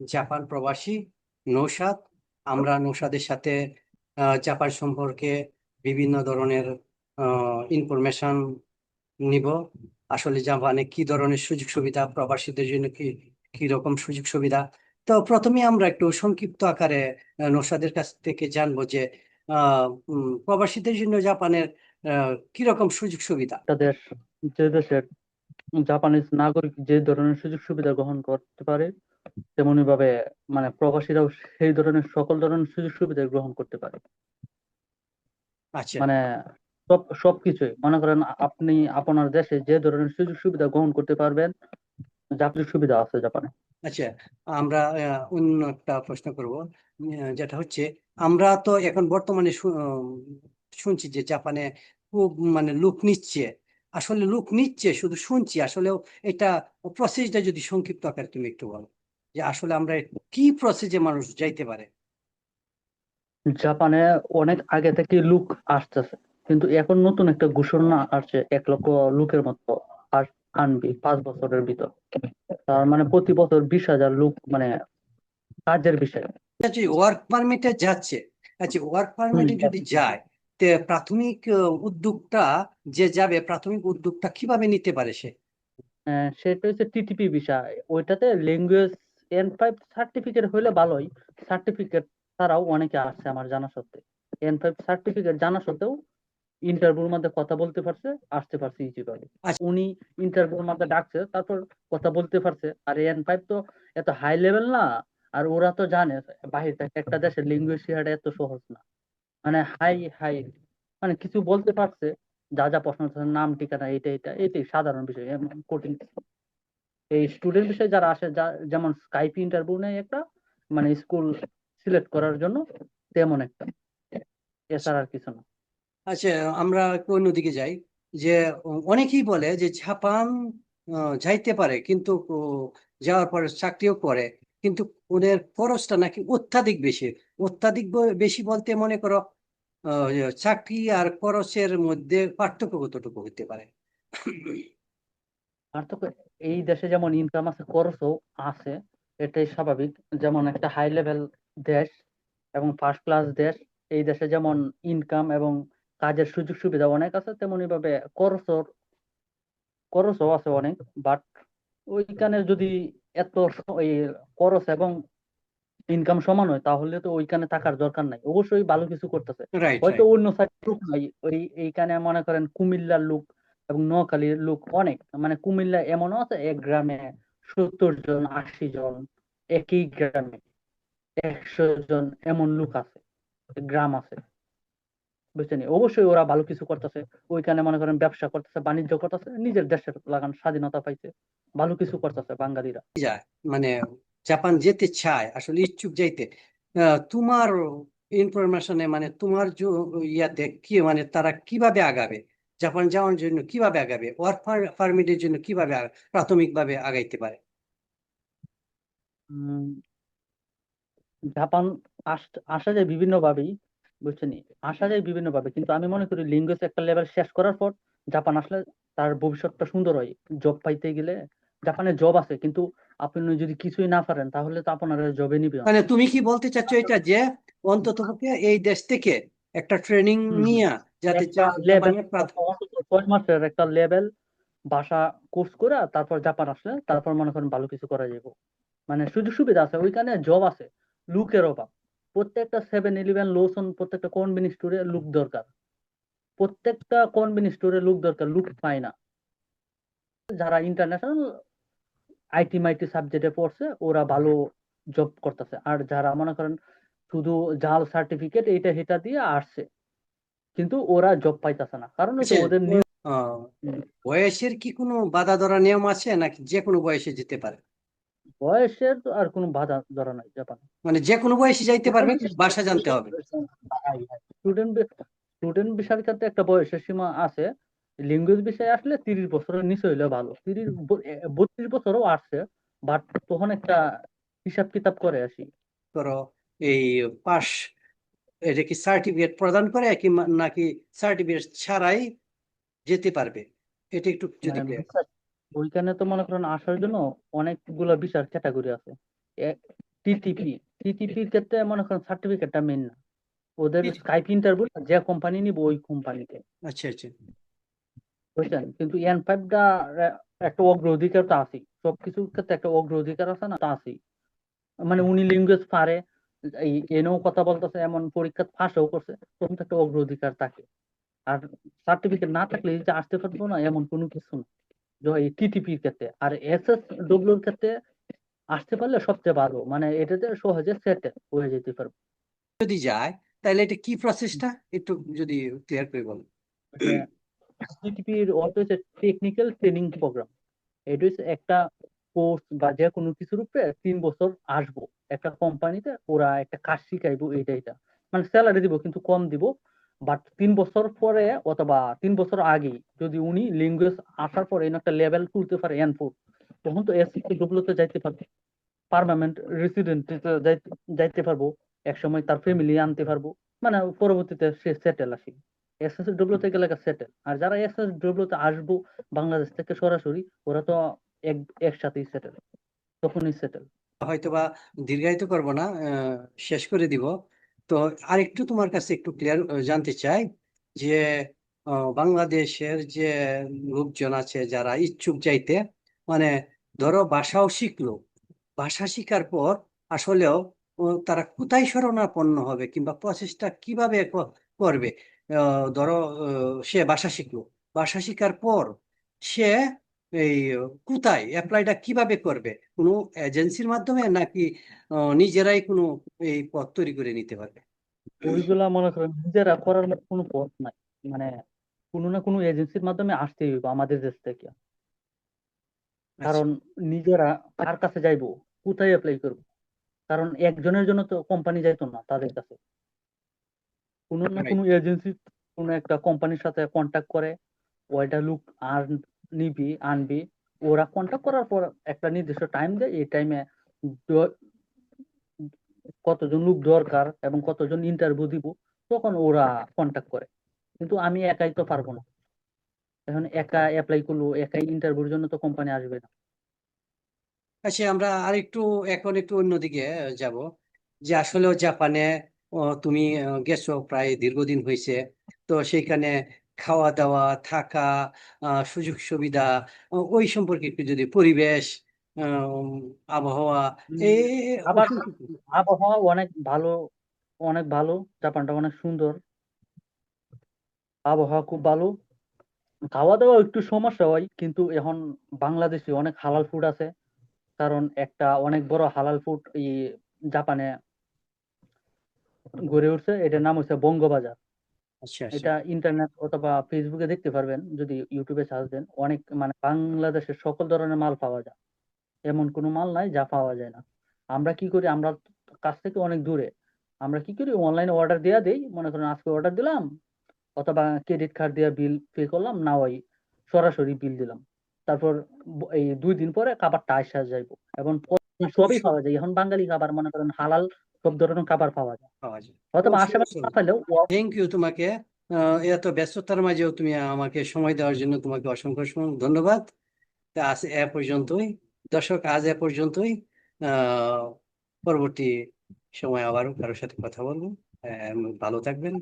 Japan প্রবাসী নৌসাদ। আমরা নৌসাদের সাথে জাপান সম্পর্কে বিভিন্ন ধরনের ইনফরমেশন নিব। আসলে জাপানে কি ধরনের সুযোগ সুবিধা প্রবাসীদের জন্য কি কি রকম সুযোগ সুবিধা? তো প্রথমে আমরা একটু সংক্ষিপ্ত আকারে আহ, নৌশাদের কাছ থেকে জানব যে প্রবাসীদের জন্য জাপানের কি রকম সুযোগ সুবিধা? দেশ যে দেশের জাপানিজ নাগরিক যে ধরনের সুযোগ সুবিধা গ্রহণ করতে পারে তেমনি ভাবে মানে প্রবাসীরাও সেই ধরনের সকল ধরনের সুযোগ সুবিধা গ্রহণ করতে পারে। আচ্ছা। মানে সব সবকিছুই মনে করেন আপনি আপনার দেশে যে ধরনের সুযোগ সুবিধা গ্রহণ করতে পারবেন যাবতীয় সুবিধা আছে জাপানে। আচ্ছা আমরা অন্য একটা প্রশ্ন করব। যেটা হচ্ছে আমরা তো এখন বর্তমানে শুনছি যে জাপানে খুব মানে লোক নিচ্ছে। আসলে লোক নিচ্ছে শুধু শুনছি। আসলে এটা প্রসেসটা যদি সংক্ষিপ্ত আকারে তুমি একটু বলো। যে আসলে আমরা কি প্রসেসে মানুষ যাইতে পারে? জাপানে অনেক আগে থেকে লুক আসতেছে কিন্তু এখন নতুন একটা ঘোষণা আসছে এক লক্ষ লোকের মতো আনবি পাঁচ বছরের ভিতর। তার মানে প্রতি বছর বিশ হাজার লোক মানে কাজের বিষয়ে। আচ্ছা ওয়ার্ক পারমিটে যাচ্ছে আচ্ছা ওয়ার্ক পারমিটে যদি যায় তে প্রাথমিক উদ্যোগটা যে যাবে প্রাথমিক উদ্যোগটা কীভাবে নিতে পারে সে? আহ, সেটা হচ্ছে টিটিপি বিষয় ওইটাতে ল্যাঙ্গুয়েজ এন ফাইভ সার্টিফিকেট হলে ভালোই। সার্টিফিকেট ছাড়াও অনেকে আসছে আমার জানা সত্ত্বে। এন ফাইভ সার্টিফিকেট জানা সত্ত্বেও ইন্টারভিউর মধ্যে কথা বলতে পারছে আসতে পারছে ইজি ভাবে। আচ্ছা। উনি ইন্টারভিউর মধ্যে ডাকছে তারপর কথা বলতে পারছে। আর এন ফাইভ তো এত হাই লেভেল না আর ওরা তো জানে বাহির থেকে একটা দেশের ল্যাঙ্গুয়েজ শেখাটা এত সহজ না। মানে হাই হাই মানে কিছু বলতে পারছে যা যা প্রশ্ন নাম ঠিকানা এটা এটা এটাই সাধারণ বিষয় কঠিন এই স্টুডেন্ট বিষয়ে যারা আসে যেমন স্কাইপ ইন্টারভিউ নেয় একটা মানে স্কুল সিলেক্ট করার জন্য, তেমন একটা। এছাড়া আর কিছু না। আচ্ছা আমরা একটু অন্যদিকে যাই। যে অনেকেই বলে যে জাপান যাইতে পারে, কিন্তু যাওয়ার পরে চাকরিও করে, কিন্তু ওদের খরচটা নাকি অত্যাধিক বেশি। অত্যাধিক বেশি বলতে মনে করো চাকরি আর খরচের মধ্যে পার্থক্য কতটুকু হতে পারে? আর তো এই দেশে যেমন ইনকাম আছে খরচও আছে এটাই স্বাভাবিক। যেমন একটা হাই লেভেল দেশ এবং ফার্স্ট ক্লাস দেশ এই দেশে যেমন ইনকাম এবং কাজের সুযোগ সুবিধা অনেক আছে তেমনি ভাবে খরচও খরচও আছে অনেক। বাট ওইখানে যদি এত এই খরচ এবং ইনকাম সমান হয় তাহলে তো ওইখানে থাকার দরকার নাই। অবশ্যই ভালো কিছু করতেছে। হয়তো অন্য সাইড লোক নাই। ওই এইখানে মনে করেন কুমিল্লার লোক এবং নোয়াখালীর লোক অনেক। মানে কুমিল্লা এমনও আছে, এক গ্রামে সত্তর জন, আশি জন একই গ্রামে একশো জন এমন লোক আছে, গ্রাম আছে। বুঝছেন অবশ্যই ওরা ভালো কিছু করতেছে। ওইখানে মনে করেন ব্যবসা করতেছে, বাণিজ্য করতেছে, নিজের দেশের লাগান স্বাধীনতা পাইছে, ভালো কিছু করতেছে বাঙালিরা। মানে জাপান যেতে চায়, আসলে ইচ্ছুক যাইতে। তোমার ইনফরমেশনে মানে তোমার ইয়াতে কি মানে তারা কীভাবে আগাবে? জাপান যাওয়ার জন্য কীভাবে আগাবে? ওয়ার্ক পারমিটের জন্য কীভাবে প্রাথমিকভাবে আগাইতে পারে? জাপান আসা যায় বিভিন্ন ভাবেই বুঝছেন? আসা যায় বিভিন্ন ভাবে কিন্তু আমি মনে করি ল্যাঙ্গুয়েজ একটা লেভেল শেষ করার পর জাপান আসলে তার ভবিষ্যৎটা সুন্দর হয়। জব পাইতে গেলে জাপানে জব আছে কিন্তু আপনি যদি কিছুই না পারেন তাহলে তো আপনার জবে নিবে মানে তুমি কি বলতে চাচ্ছ এটা যে অন্তত এই দেশ থেকে একটা ট্রেনিং। নিয়ে যাতে ছয় মাসের একটা লেভেল ভাষা কোর্স করে তারপর জাপান আসলে তারপর মনে করেন ভালো কিছু করা যাবে মানে সুযোগ সুবিধা আছে ওইখানে জব আছে লুকের অভাব। প্রত্যেকটা সেভেন ইলেভেন লোসন প্রত্যেকটা কনভেনিস স্টোরে লুক দরকার। প্রত্যেকটা কনভেনিস স্টোরে লুক দরকার লুক পায় না। যারা ইন্টারন্যাশনাল আইটি মাইটি সাবজেক্টে পড়ছে ওরা ভালো জব করতেছে। আর যারা মনে করেন শুধু জাল সার্টিফিকেট এইটা সেটা দিয়ে আসছে। কিন্তু ওরা জব পাইতেছে না। কারণ ওদের বয়সের কি কোনো বাধা ধরা নিয়ম আছে নাকি যে কোনো বয়সে যেতে পারে? বয়সের তো আর কোনো বাধা ধরা নাই জাপানে। মানে যে কোনো বয়সে যাইতে পারবে ভাষা জানতে হবে। স্টুডেন্ট স্টুডেন্ট বিষয়ের ক্ষেত্রে একটা বয়সের সীমা আছে। ল্যাঙ্গুয়েজ বিষয়ে আসলে তিরিশ বছরের নিচে হইলে ভালো। তিরিশ বত্রিশ বছরও আসছে বাট তখন একটা হিসাব কিতাব করে আসি। ধরো এই পাস এটা কি সার্টিফিকেট প্রদান করে কি নাকি সার্টিফিকেট ছাড়াই যেতে পারবে? এটা একটু যদি ওইখানে তো মনে করেন আসার জন্য অনেকগুলা ভিসার ক্যাটাগরি আছে। টিটিপি টিটিপির ক্ষেত্রে মনে করেন সার্টিফিকেটটা মেন না। ওদের। স্কাইপ ইন্টারভিউ যে কোম্পানি নিবে ওই কোম্পানিতে আচ্ছা আচ্ছা। বুঝছেন? কিন্তু এন ফাইভটা একটা অগ্রাধিকার তো আছেই। সবকিছুর ক্ষেত্রে একটা অগ্রাধিকার আছে না তা আছেই। মানে উনি ল্যাঙ্গুয়েজ পারে এই এনেও কথা বলতেছে এমন পরীক্ষা ফাঁসও করছে তখন তো একটা অগ্রাধিকার থাকে। আর সার্টিফিকেট না থাকলে যে আসতে পারব না এমন কোনো কিছু না। টিটিপির ক্ষেত্রে আর এস এস ডব্লিউর ক্ষেত্রে আসতে পারলে সবচেয়ে ভালো। মানে এটাতে সহজে সেট হয়ে যেতে পারব। যদি যায় তাহলে এটা কি প্রসেসটা একটু যদি ক্লিয়ার করে বল টিটিপির অর্থ হচ্ছে টেকনিক্যাল ট্রেনিং প্রোগ্রাম এটা হচ্ছে একটা কোর্স বা যে কোনো কিছুর উপরে তিন বছর আসব। একটা কোম্পানিতে ওরা একটা কাজ শিখাইবো এইটা এটা মানে স্যালারি দিব কিন্তু কম দিব। বাট তিন বছর পরে অথবা তিন বছর আগেই যদি উনি ল্যাঙ্গুয়েজ আসার পরে একটা লেভেল তুলতে পারে এন ফোর তখন তো এস ডব্লিউতে যাইতে পারবে। পার্মানেন্ট রেসিডেন্ট যাইতে পারব। এক সময় তার ফ্যামিলি আনতে পারব। মানে পরবর্তীতে সে সেটেল আসি। এস এস ডব্লিউতে গেলে সেটেল আর যারা এস এস ডব্লিউতে আসব, বাংলাদেশ থেকে সরাসরি, ওরা তো এক, একসাথেই সেটেল তখনই সেটেল হয়তোবা দীর্ঘায়িত করব না শেষ করে দিব। তো আরেকটু তোমার কাছে একটু ক্লিয়ার জানতে চাই যে বাংলাদেশের যে লোকজন আছে যারা ইচ্ছুক যাইতে মানে ধরো ভাষাও শিখলো, ভাষা শিখার পর আসলেও তারা কোথায় শরণাপন্ন হবে কিংবা প্রচেষ্টা কীভাবে করবে? ধরো সে ভাষা শিখলো, ভাষা শিখার পর সে এই কোথায়? অ্যাপ্লাইটা কীভাবে করবে? কোনো এজেন্সির মাধ্যমে নাকি নিজেরাই কোনো এই পথ তৈরি করে নিতে পারবে? ওইগুলা মনে করেন নিজেরা করার কোনো পথ নাই। মানে কোনো না কোনো এজেন্সির মাধ্যমে আসতেই হইব আমাদের দেশ থেকে। আচ্ছা, কারণ নিজেরা কার কাছে যাইবো? কোথায় অ্যাপ্লাই করব? কারণ একজনের জন্য তো কোম্পানি যাইতো না তাদের কাছে। কোনো না কোনো এজেন্সি কোনো একটা কোম্পানির সাথে কন্ট্যাক্ট করে ওইটা লুক আর নিবি, আনবি, ওরা কন্ট্যাক্ট করার পর একটা নির্দিষ্ট টাইম দেয়। এই টাইমে কতজন লোক দরকার এবং কতজন ইন্টারভিউ দিব, তখন ওরা কন্ট্যাক্ট করে। কিন্তু আমি একাই তো পারব না। এখন একা অ্যাপ্লাই করল, একাই ইন্টারভিউর জন্য তো কোম্পানি আসবে না। আচ্ছা আমরা আর একটু এখন একটু অন্যদিকে যাব। যে আসলেও জাপানে তুমি গেছো প্রায় দীর্ঘদিন হয়েছে তো সেইখানে খাওয়া দাওয়া থাকা সুযোগ সুবিধা ওই সম্পর্কে একটু যদি পরিবেশ আবহাওয়া আবার আবহাওয়া অনেক ভালো অনেক ভালো জাপানটা অনেক সুন্দর। আবহাওয়া খুব ভালো। খাওয়া দাওয়া একটু সমস্যা হয় কিন্তু এখন বাংলাদেশে অনেক হালাল ফুড আছে। কারণ একটা অনেক বড় হালাল ফুড এই জাপানে গড়ে উঠছে এটার নাম হচ্ছে বঙ্গবাজার। আচ্ছা আচ্ছা। এটা ইন্টারনেট অথবা ফেসবুকে দেখতে পারবেন যদি ইউটিউবে সার্চ দেন অনেক মানে বাংলাদেশের সকল ধরনের মাল পাওয়া যায়। এমন কোনো মাল নাই যা পাওয়া যায় না। আমরা কি করি? আমরা কাছ থেকে অনেক দূরে। আমরা কি করি? অনলাইনে অর্ডার দেওয়া দেই। মনে করেন আজকে অর্ডার দিলাম অথবা ক্রেডিট কার্ড দিয়ে বিল পে করলাম না ওই সরাসরি বিল দিলাম। তারপর ব- এই দুই দিন পরে খাবারটা আসা যাইব। এবং প- সবই পাওয়া যায়। এখন বাঙালি খাবার মনে করেন হালাল সব ধরনের খাবার পাওয়া যায়। পাওয়া যায়। আশেপাশে। না পাইলেও থ্যাংক ইউ তোমাকে। এত ব্যস্ততার মাঝেও তুমি আমাকে সময় দেওয়ার জন্য তোমাকে অসংখ্য অসংখ্য ধন্যবাদ। আজ এ পর্যন্তই। দর্শক আজ এ পর্যন্তই। আহ পরবর্তী সময় আবারও কারোর সাথে কথা বলব। আহ, ভালো থাকবেন।